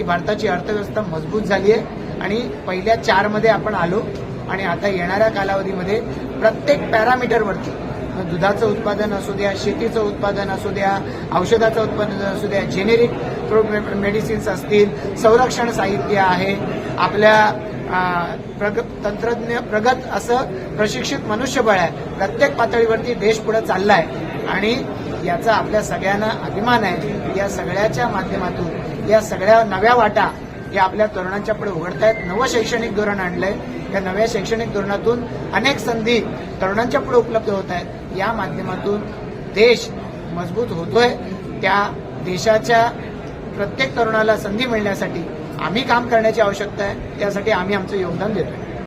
की भारताची अर्थव्यवस्था मजबूत झाली आहे आणि पहिल्या चारमध्ये आपण आलो आणि आता येणाऱ्या कालावधीमध्ये प्रत्येक पॅरामीटरवरती दुधाचं उत्पादन असू द्या शेतीचं उत्पादन असू द्या औषधाचं उत्पादन असू द्या जेनेरिक मेडिसिन्स असतील संरक्षण साहित्य आहे आपल्या प्रग तंत्रज्ञ प्रगत असं प्रशिक्षित मनुष्यबळ आहे. प्रत्येक पातळीवरती देश पुढे चाललाय. आणि याचा आपल्या सगळ्यांना अभिमान आहे. या सगळ्याच्या माध्यमातून या सगळ्या नव्या वाटा या आपल्या तरुणांच्या पुढे उघडतायत. नवं शैक्षणिक धोरण आणलंय. या नव्या शैक्षणिक धोरणातून अनेक संधी तरुणांच्या पुढे उपलब्ध होत आहेत या माध्यमातून देश मजबूत होतोय. त्या देशाच्या प्रत्येक तरुणाला संधी मिळण्यासाठी आम्ही काम करण्याची आवश्यकता आहे. त्यासाठी आम्ही आमचं योगदान देतोय.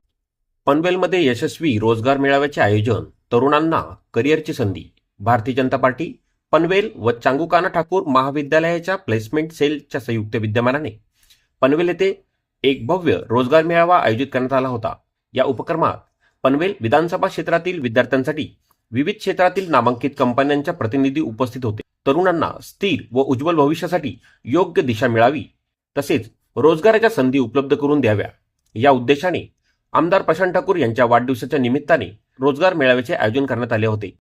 पनवेलमध्ये यशस्वी रोजगार मेळाव्याचे आयोजन तरुणांना करिअरची संधी भारतीय जनता पार्टी पनवेल व चांगुकाना ठाकूर महाविद्यालयाच्या प्लेसमेंट सेलच्या संयुक्त विद्यमानाने. पनवेल येथे एक भव्य रोजगार मेळावा आयोजित करण्यात आला होता. या उपक्रमात पनवेल विधानसभा क्षेत्रातील विद्यार्थ्यांसाठी विविध क्षेत्रातील नामांकित कंपन्यांच्या प्रतिनिधी उपस्थित होते. तरुणांना स्थिर व उज्ज्वल भविष्यासाठी योग्य दिशा मिळावी तसेच रोजगाराच्या संधी उपलब्ध करून द्याव्या. या उद्देशाने आमदार प्रशांत ठाकूर यांच्या वाढदिवसाच्या निमित्ताने रोजगार मेळाव्याचे आयोजन करण्यात आले होते.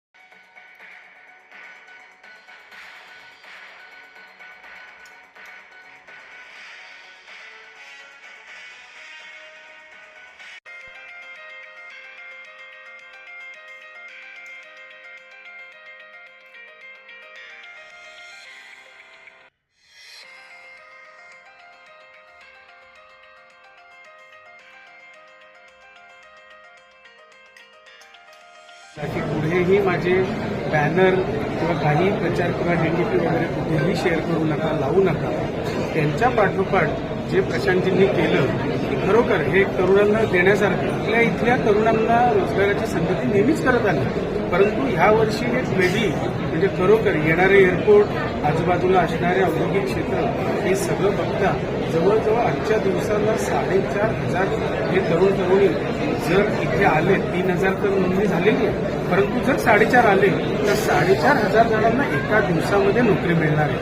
की पुढेही माझे बॅनर किंवा काही प्रचार किंवा डीडीपी वगैरे कुठेही शेअर करू नका लावू नका. त्यांच्या पाठोपाठ जे प्रशांतजींनी केलं ते खरोखर हे तरुणांना देण्यासारखं आपल्या इथल्या तरुणांना रोजगाराची संगती नेहमीच करत आली. परंतु ह्या वर्षी एक वेगळी म्हणजे खरोखर येणारे एअरपोर्ट आजूबाजूला असणारे औद्योगिक क्षेत्र हे सगळं बघता जवळजवळ आजच्या दिवसाला साडेचार हजार हे तरुण तरुणी जर इथे आले तीन हजार तर नोंदणी झालेली आहे. परंतु जर साडेचार आले तर साडेचार हजार जणांना एका दिवसामध्ये नोकरी मिळणार आहे.